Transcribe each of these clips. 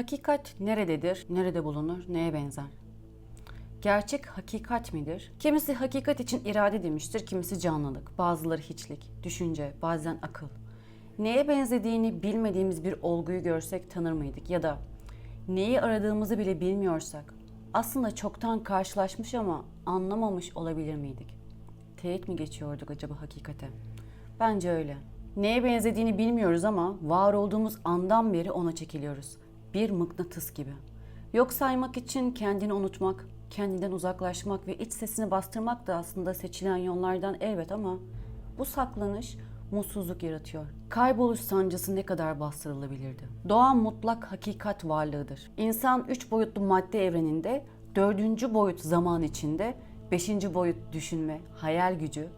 Hakikat nerededir, nerede bulunur, neye benzer? Gerçek hakikat midir? Kimisi hakikat için irade demiştir, kimisi canlılık, bazıları hiçlik, düşünce, bazen akıl. Neye benzediğini bilmediğimiz bir olguyu görsek tanır mıydık? Ya da neyi aradığımızı bile bilmiyorsak aslında çoktan karşılaşmış ama anlamamış olabilir miydik? Teyit mi geçiyorduk acaba hakikate? Bence öyle. Neye benzediğini bilmiyoruz ama var olduğumuz andan beri ona çekiliyoruz. Bir mıknatıs gibi. Yok saymak için kendini unutmak, kendinden uzaklaşmak ve iç sesini bastırmak da aslında seçilen yollardan elbet ama bu saklanış mutsuzluk yaratıyor. Kayboluş sancısı ne kadar bastırılabilirdi? Doğa mutlak hakikat varlığıdır. İnsan üç boyutlu madde evreninde, dördüncü boyut zaman içinde, beşinci boyut düşünme, hayal gücü,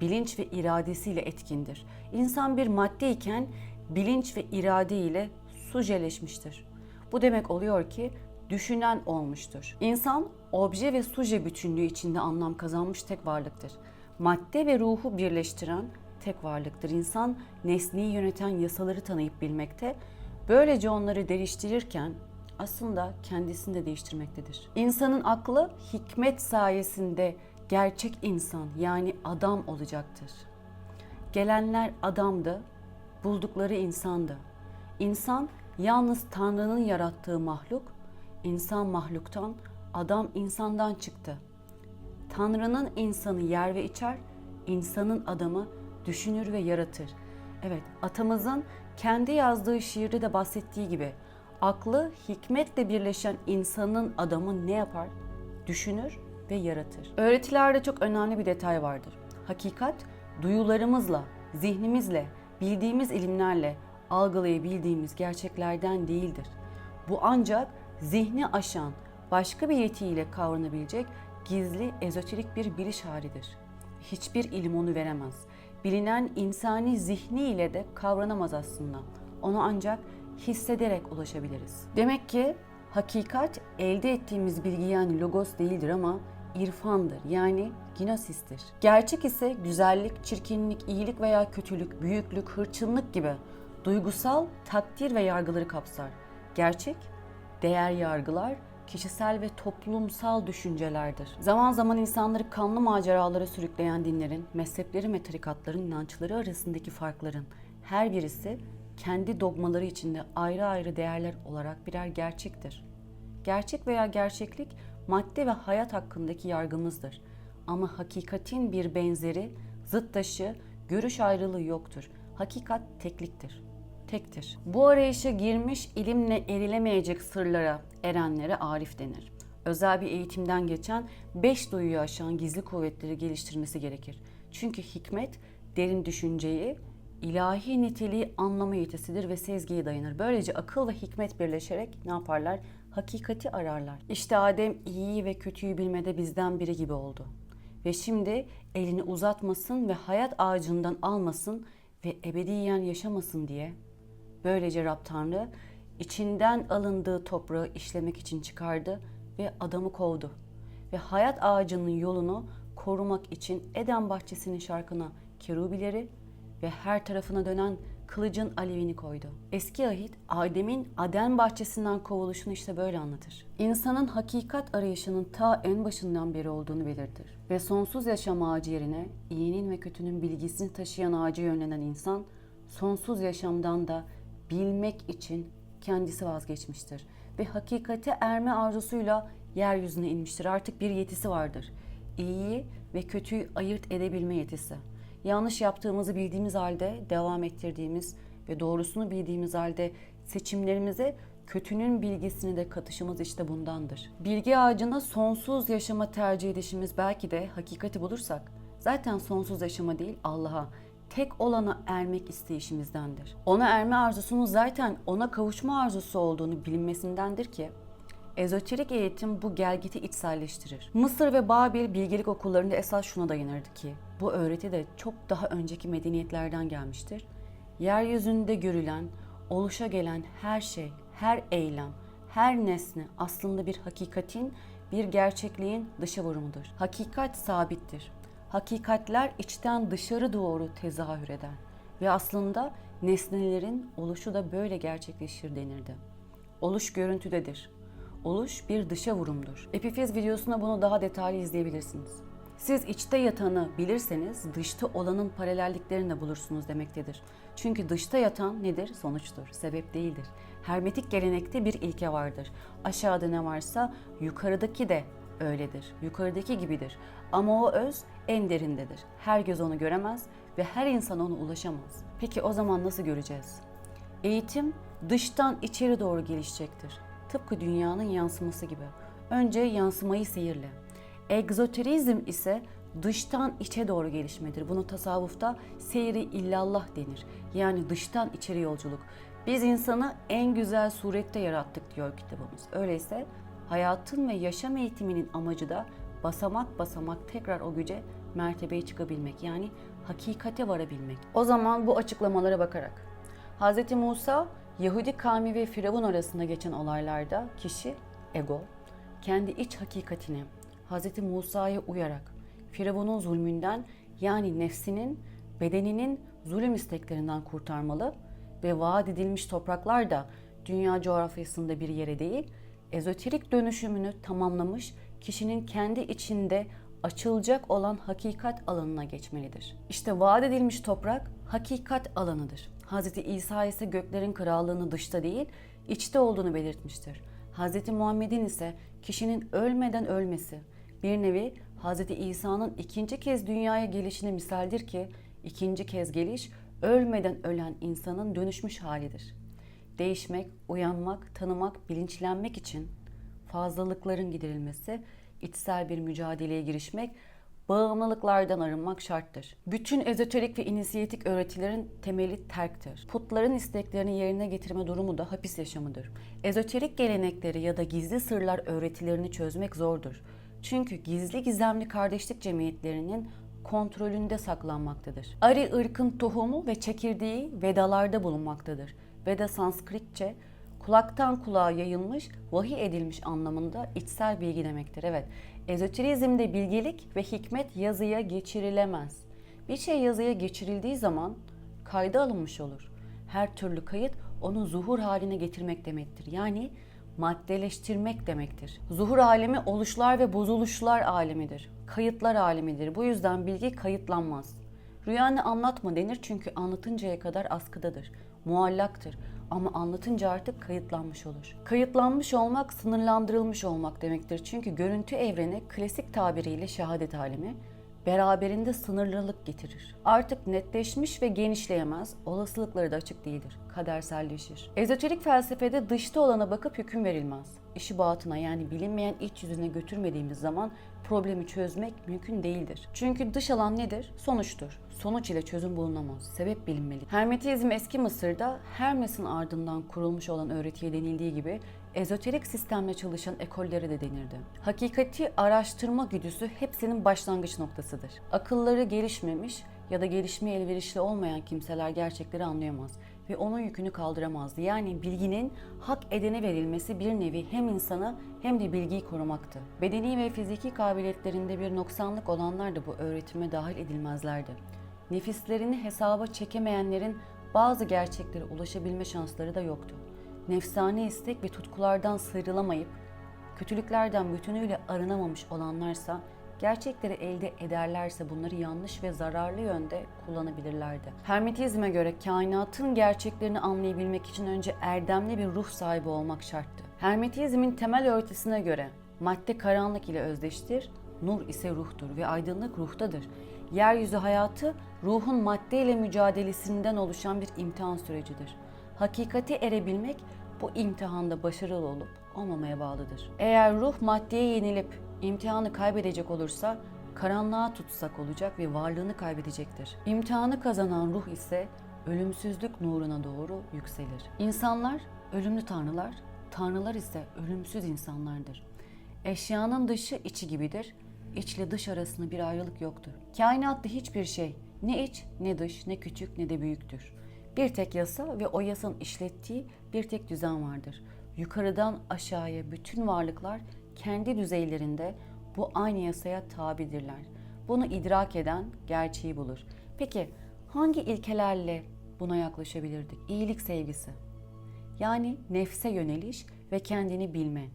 bilinç ve iradesiyle etkindir. İnsan bir madde iken bilinç ve irade ile sujeleşmiştir. Bu demek oluyor ki düşünen olmuştur. İnsan obje ve suje bütünlüğü içinde anlam kazanmış tek varlıktır. Madde ve ruhu birleştiren tek varlıktır. İnsan nesneyi yöneten yasaları tanıyıp bilmekte, böylece onları değiştirirken aslında kendisini de değiştirmektedir. İnsanın aklı hikmet sayesinde gerçek insan yani adam olacaktır. Gelenler adamdı, buldukları insandı. İnsan yalnız Tanrı'nın yarattığı mahluk, insan mahluktan, adam insandan çıktı. Tanrı'nın insanı yer ve içer, insanın adamı düşünür ve yaratır. Evet, atamızın kendi yazdığı şiirde de bahsettiği gibi aklı hikmetle birleşen insanın adamı ne yapar? Düşünür ve yaratır. Öğretilerde çok önemli bir detay vardır. Hakikat duyularımızla, zihnimizle, bildiğimiz ilimlerle algılayabildiğimiz gerçeklerden değildir. Bu ancak zihni aşan, başka bir yetiyle kavranabilecek gizli, ezoterik bir biliş halidir. Hiçbir ilim onu veremez. Bilinen insani zihni ile de kavranamaz aslında. Onu ancak hissederek ulaşabiliriz. Demek ki hakikat elde ettiğimiz bilgi yani logos değildir ama irfandır yani ginosistir. Gerçek ise güzellik, çirkinlik, iyilik veya kötülük, büyüklük, hırçınlık gibi duygusal takdir ve yargıları kapsar. Gerçek, değer yargılar, kişisel ve toplumsal düşüncelerdir. Zaman zaman insanları kanlı maceralara sürükleyen dinlerin, mezheplerin ve tarikatların inançları arasındaki farkların her birisi kendi dogmaları içinde ayrı ayrı değerler olarak birer gerçektir. Gerçek veya gerçeklik madde ve hayat hakkındaki yargımızdır. Ama hakikatin bir benzeri, zıttaşı, görüş ayrılığı yoktur. Hakikat tekliktir, tektir. Bu arayışa girmiş ilimle erilemeyecek sırlara erenlere arif denir. Özel bir eğitimden geçen beş duyuyu aşan gizli kuvvetleri geliştirmesi gerekir. Çünkü hikmet derin düşünceyi, ilahi niteliği anlama yetisidir ve sezgiye dayanır. Böylece akıl ve hikmet birleşerek ne yaparlar? Hakikati ararlar. İşte Adem iyiyi ve kötüyü bilmede bizden biri gibi oldu. Ve şimdi elini uzatmasın ve hayat ağacından almasın ve ebediyen yaşamasın diye böylece Rab Tanrı içinden alındığı toprağı işlemek için çıkardı ve adamı kovdu. Ve hayat ağacının yolunu korumak için Eden bahçesinin şarkına kerubileri ve her tarafına dönen kılıcın alevini koydu. Eski ahit Adem'in Aden bahçesinden kovuluşunu işte böyle anlatır. İnsanın hakikat arayışının ta en başından beri olduğunu belirtir. Ve sonsuz yaşam ağacı yerine iyinin ve kötünün bilgisini taşıyan ağacı yönlenen insan sonsuz yaşamdan da bilmek için kendisi vazgeçmiştir. Ve hakikate erme arzusuyla yeryüzüne inmiştir. Artık bir yetisi vardır. İyiyi ve kötüyü ayırt edebilme yetisi yanlış yaptığımızı bildiğimiz halde devam ettirdiğimiz ve doğrusunu bildiğimiz halde seçimlerimize kötünün bilgisini de katışımız işte bundandır. Bilgi ağacına sonsuz yaşama tercih edişimiz belki de hakikati bulursak zaten sonsuz yaşama değil Allah'a tek olana ermek isteyişimizdendir. Ona erme arzusunun zaten ona kavuşma arzusu olduğunu bilinmesindendir ki Ezoterik eğitim bu gelgiti içselleştirir. Mısır ve Babil bilgelik okullarında esas şuna dayanırdı ki bu öğreti de çok daha önceki medeniyetlerden gelmiştir. Yeryüzünde görülen, oluşa gelen her şey, her eylem, her nesne aslında bir hakikatin, bir gerçekliğin dışa vurumudur. Hakikat sabittir. Hakikatler içten dışarı doğru tezahür eder ve aslında nesnelerin oluşu da böyle gerçekleşir denirdi. Oluş görüntüdedir. Oluş bir dışa vurumdur. Epifiz videosunda bunu daha detaylı izleyebilirsiniz. Siz içte yatanı bilirseniz dışta olanın paralelliklerini de bulursunuz demektedir. Çünkü dışta yatan nedir? Sonuçtur, sebep değildir. Hermetik gelenekte bir ilke vardır. Aşağıda ne varsa yukarıdaki de öyledir. Yukarıdaki gibidir. Ama o öz en derindedir. Her göz onu göremez ve her insan ona ulaşamaz. Peki o zaman nasıl göreceğiz? Eğitim dıştan içeri doğru gelişecektir. Tıpkı dünyanın yansıması gibi. Önce yansımayı sihirle. Egzoterizm ise dıştan içe doğru gelişmedir. Bunu tasavvufta seyri illallah denir. Yani dıştan içeri yolculuk. Biz insanı en güzel surette yarattık diyor kitabımız. Öyleyse hayatın ve yaşam eğitiminin amacı da basamak basamak tekrar o güce mertebeye çıkabilmek. Yani hakikate varabilmek. O zaman bu açıklamalara bakarak Hz. Musa, Yahudi kavmi ve Firavun arasında geçen olaylarda kişi, ego, kendi iç hakikatine, Hz. Musa'ya uyarak Firavun'un zulmünden yani nefsinin, bedeninin zulüm isteklerinden kurtarmalı ve vaat edilmiş topraklar da dünya coğrafyasında bir yere değil, ezoterik dönüşümünü tamamlamış kişinin kendi içinde açılacak olan hakikat alanına geçmelidir. İşte vaat edilmiş toprak hakikat alanıdır. Hz. İsa ise göklerin krallığını dışta değil, içte olduğunu belirtmiştir. Hz. Muhammed'in ise kişinin ölmeden ölmesi, bir nevi Hz. İsa'nın ikinci kez dünyaya gelişine misaldir ki, ikinci kez geliş ölmeden ölen insanın dönüşmüş halidir. Değişmek, uyanmak, tanımak, bilinçlenmek için fazlalıkların giderilmesi, içsel bir mücadeleye girişmek, bağımlılıklardan arınmak şarttır. Bütün ezoterik ve inisiyatik öğretilerin temeli terktir. Putların isteklerini yerine getirme durumu da hapis yaşamıdır. Ezoterik gelenekleri ya da gizli sırlar öğretilerini çözmek zordur. Çünkü gizli gizemli kardeşlik cemiyetlerinin kontrolünde saklanmaktadır. Ari ırkın tohumu ve çekirdeği Vedalarda bulunmaktadır. Veda Sanskritçe kulaktan kulağa yayılmış, vahiy edilmiş anlamında içsel bilgi demektir. Evet, ezoterizmde bilgelik ve hikmet yazıya geçirilemez. Bir şey yazıya geçirildiği zaman kayda alınmış olur. Her türlü kayıt onu zuhur haline getirmek demektir. Yani maddeleştirmek demektir. Zuhur alemi oluşlar ve bozuluşlar alemidir. Kayıtlar alemidir. Bu yüzden bilgi kayıtlanmaz. Rüyanı anlatma denir çünkü anlatıncaya kadar askıdadır. Muallaktır ama anlatınca artık kayıtlanmış olur. Kayıtlanmış olmak sınırlandırılmış olmak demektir. Çünkü görüntü evreni klasik tabiriyle şehadet alemi beraberinde sınırlılık getirir. Artık netleşmiş ve genişleyemez, olasılıkları da açık değildir. Kaderselleşir. Ezoterik felsefede dışta olana bakıp hüküm verilmez. İşi batına yani bilinmeyen iç yüzüne götürmediğimiz zaman problemi çözmek mümkün değildir. Çünkü dış alan nedir? Sonuçtur. Sonuç ile çözüm bulunamaz. Sebep bilinmeli. Hermetizm eski Mısır'da Hermes'in ardından kurulmuş olan öğretiye denildiği gibi ezoterik sistemle çalışan ekollere de denirdi. Hakikati araştırma güdüsü hepsinin başlangıç noktasıdır. Akılları gelişmemiş ya da gelişmeye elverişli olmayan kimseler gerçekleri anlayamaz ve onun yükünü kaldıramazdı. Yani bilginin hak edene verilmesi bir nevi hem insanı hem de bilgiyi korumaktı. Bedeni ve fiziki kabiliyetlerinde bir noksanlık olanlar da bu öğretime dahil edilmezlerdi. Nefislerini hesaba çekemeyenlerin bazı gerçeklere ulaşabilme şansları da yoktu. Nefsani istek ve tutkulardan sıyrılamayıp kötülüklerden bütünüyle arınamamış olanlarsa gerçekleri elde ederlerse bunları yanlış ve zararlı yönde kullanabilirlerdi. Hermetizme göre kainatın gerçeklerini anlayabilmek için önce erdemli bir ruh sahibi olmak şarttı. Hermetizmin temel öğretisine göre madde karanlık ile özdeştir, nur ise ruhtur ve aydınlık ruhtadır. Yeryüzü hayatı ruhun madde ile mücadelesinden oluşan bir imtihan sürecidir. Hakikati erebilmek bu imtihanda başarılı olup olmamaya bağlıdır. Eğer ruh maddeye yenilip imtihanı kaybedecek olursa karanlığa tutsak olacak ve varlığını kaybedecektir. İmtihanı kazanan ruh ise ölümsüzlük nuruna doğru yükselir. İnsanlar ölümlü tanrılar, tanrılar ise ölümsüz insanlardır. Eşyanın dışı içi gibidir. İçle dış arasında bir ayrılık yoktur. Kainatta hiçbir şey ne iç ne dış ne küçük ne de büyüktür. Bir tek yasa ve o yasanın işlettiği bir tek düzen vardır. Yukarıdan aşağıya bütün varlıklar kendi düzeylerinde bu aynı yasaya tabidirler. Bunu idrak eden gerçeği bulur. Peki hangi ilkelerle buna yaklaşabilirdik? İyilik sevgisi. Yani nefse yöneliş ve kendini bilme,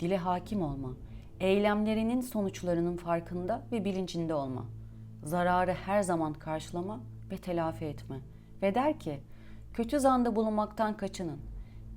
dile hakim olma, eylemlerinin sonuçlarının farkında ve bilincinde olma, zararı her zaman karşılama ve telafi etme ve der ki, kötü zanda bulunmaktan kaçının,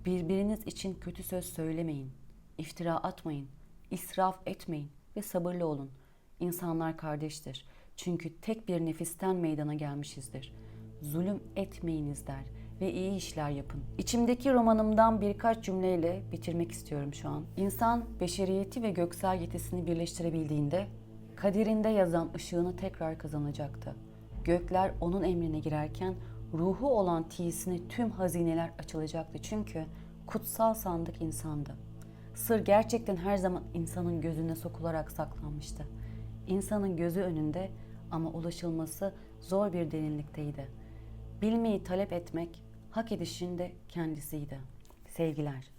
birbiriniz için kötü söz söylemeyin, iftira atmayın, israf etmeyin ve sabırlı olun. İnsanlar kardeştir. Çünkü tek bir nefisten meydana gelmişizdir. Zulüm etmeyiniz der ve iyi işler yapın. İçimdeki romanımdan birkaç cümleyle bitirmek istiyorum şu an. İnsan beşeriyeti ve göksel yetisini birleştirebildiğinde kaderinde yazan ışığını tekrar kazanacaktı. Gökler onun emrine girerken ruhu olan tiğisine tüm hazineler açılacaktı. Çünkü kutsal sandık insandı. Sır gerçekten her zaman insanın gözüne sokularak saklanmıştı. İnsanın gözü önünde ama ulaşılması zor bir derinlikteydi. Bilmeyi talep etmek hak edişin de kendisiydi. Sevgiler.